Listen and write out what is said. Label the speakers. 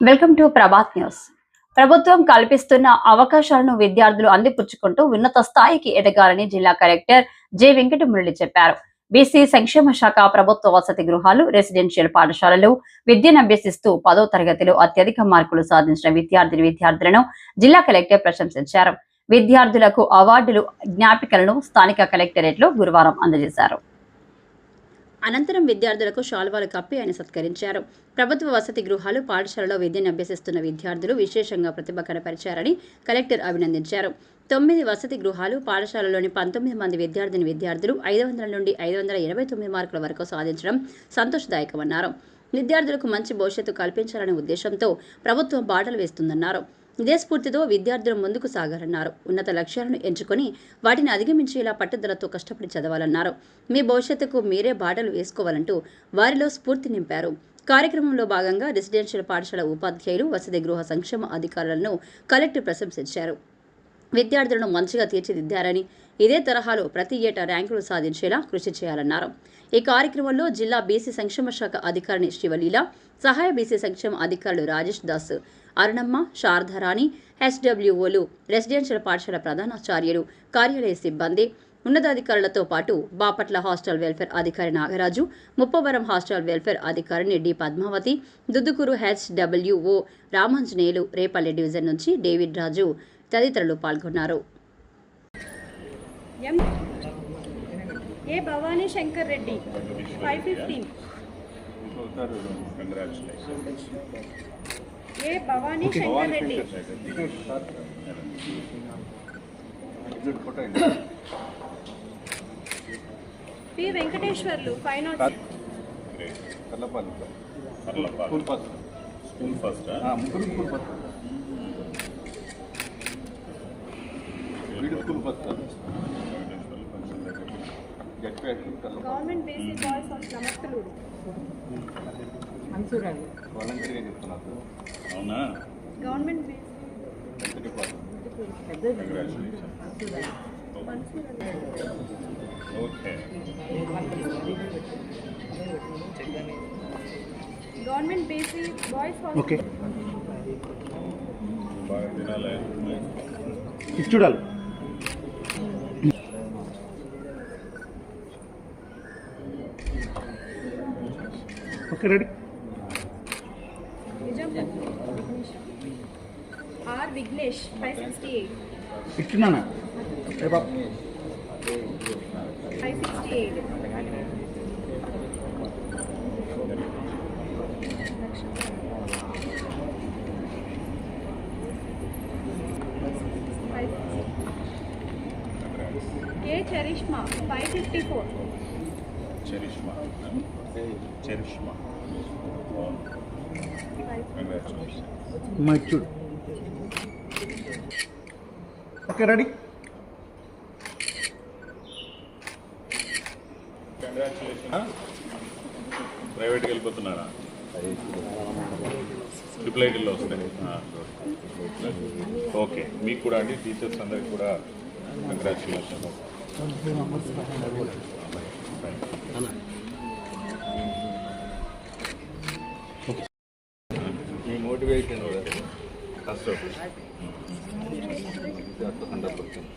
Speaker 1: Welcome to Prabhat news. ప్రభుత్వం కల్పిస్తున్న అవకాశాలను విద్యార్థులు అందిపుచ్చుకుంటూ ఉన్నత స్థాయికి ఎదగాలని జిల్లా కలెక్టర్ జె వెంకటమురళి చెప్పారు. బీసీ సంక్షేమ శాఖ ప్రభుత్వ వసతి గృహాలు రెసిడెన్షియల్ పాఠశాలలు విద్యను అభ్యసిస్తూ పదో తరగతిలో అత్యధిక మార్కులు సాధించిన విద్యార్థిని విద్యార్థులను జిల్లా కలెక్టర్ ప్రశంసించారు. విద్యార్థులకు అవార్డులు జ్ఞాపికలను స్థానిక కలెక్టరేట్లో గురువారం అందజేశారు. అనంతరం విద్యార్థులకు శాల్వాలు కప్పి ఆయన సత్కరించారు. ప్రభుత్వ వసతి గృహాలు పాఠశాలలో విద్యను అభ్యసిస్తున్న విద్యార్థులు విశేషంగా ప్రతిభ కనపరిచారని కలెక్టర్ అభినందించారు. తొమ్మిది వసతి గృహాలు పాఠశాలలోని పంతొమ్మిది మంది విద్యార్థిని విద్యార్థులు ఐదు వందల నుండి ఐదు వందల ఇరవై తొమ్మిది మార్కుల వరకు సాధించడం సంతోషదాయకమన్నారు. విద్యార్థులకు మంచి భవిష్యత్తు కల్పించాలనే ఉద్దేశంతో ప్రభుత్వం బాటలు వేస్తుందన్నారు. ఇదే స్ఫూర్తితో విద్యార్థులు ముందుకు సాగాలన్నారు ఉన్నత లక్ష్యాలను ఎంచుకొని వాటిని అధిగమించేలా పట్టుదలతో కష్టపడి చదవాలన్నారు. మీ భవిష్యత్తుకు మీరే బాటలు వేసుకోవాలంటూ వారిలో స్ఫూర్తి నింపారు. కార్యక్రమంలో భాగంగా రెసిడెన్షియల్ పాఠశాల ఉపాధ్యాయులు వసతి గృహ సంక్షేమ అధికారులను కలెక్టర్ ప్రశంసించారు. విద్యార్థులను మంచిగా తీర్చిదిద్దారని ఇదే తరహాలో ప్రతి ఏటా ర్యాంకులు సాధించేలా కృషి చేయాలన్నారు. ఈ కార్యక్రమంలో జిల్లా బీసీ సంక్షేమ శాఖ అధికారిని శివలీల సహాయ బీసీ సంక్షేమ అధికారులు రాజేష్ దాస్ అరుణమ్మ శారదారాణి హెచ్డబ్ల్యూఓలు రెసిడెన్షియల్ పాఠశాల ప్రధానాచార్యులు కార్యాలయ సిబ్బంది ఉన్నతాధికారులతో పాటు బాపట్ల హాస్టల్ వెల్ఫేర్ అధికారి నాగరాజు ముప్పవరం హాస్టల్ వెల్ఫేర్ అధికారిని D Padmavathi Duddukuru HWO Ramanjaneyulu Repalle division నుంచి డేవిడ్ రాజు తదితరులు పాల్గొన్నారు.
Speaker 2: A Bhavani Shankar Reddy five fifteen A Bhavani Shankar Reddy. P
Speaker 3: Venkateswarlu
Speaker 4: five
Speaker 3: not. School
Speaker 4: first. School
Speaker 3: first? ముగ్గురు స్కూల్ ఫస్ట్. వీడు school first జడ్పేట Karlapali
Speaker 2: government basic boys of Namastaluru
Speaker 3: వాలంటీర్గా చెప్తున్నారు
Speaker 4: అవునా
Speaker 2: government basic
Speaker 3: health department
Speaker 4: congratulation okay
Speaker 2: government basic boys
Speaker 5: okay
Speaker 4: బాగా తినాలి
Speaker 5: ఇది చూడాలి
Speaker 2: okay ready. R Vignesh five
Speaker 5: sixty eight బాబు
Speaker 2: five sixty eight కే
Speaker 4: Charishma? Five fifty
Speaker 5: four. Charishma. Charishma. Okay ready?
Speaker 4: Congratulation ప్రైవేట్కి వెళ్ళిపోతున్నారా triple ఐటీలో వస్తాయి. ఓకే. మీకు కూడా అండి టీచర్స్ అందరికి కూడా కంగ్రాచులేషన్
Speaker 3: ఈ మోటివేషన్
Speaker 4: ఫస్ట్
Speaker 3: హండ్రెడ్ పర్సెంట్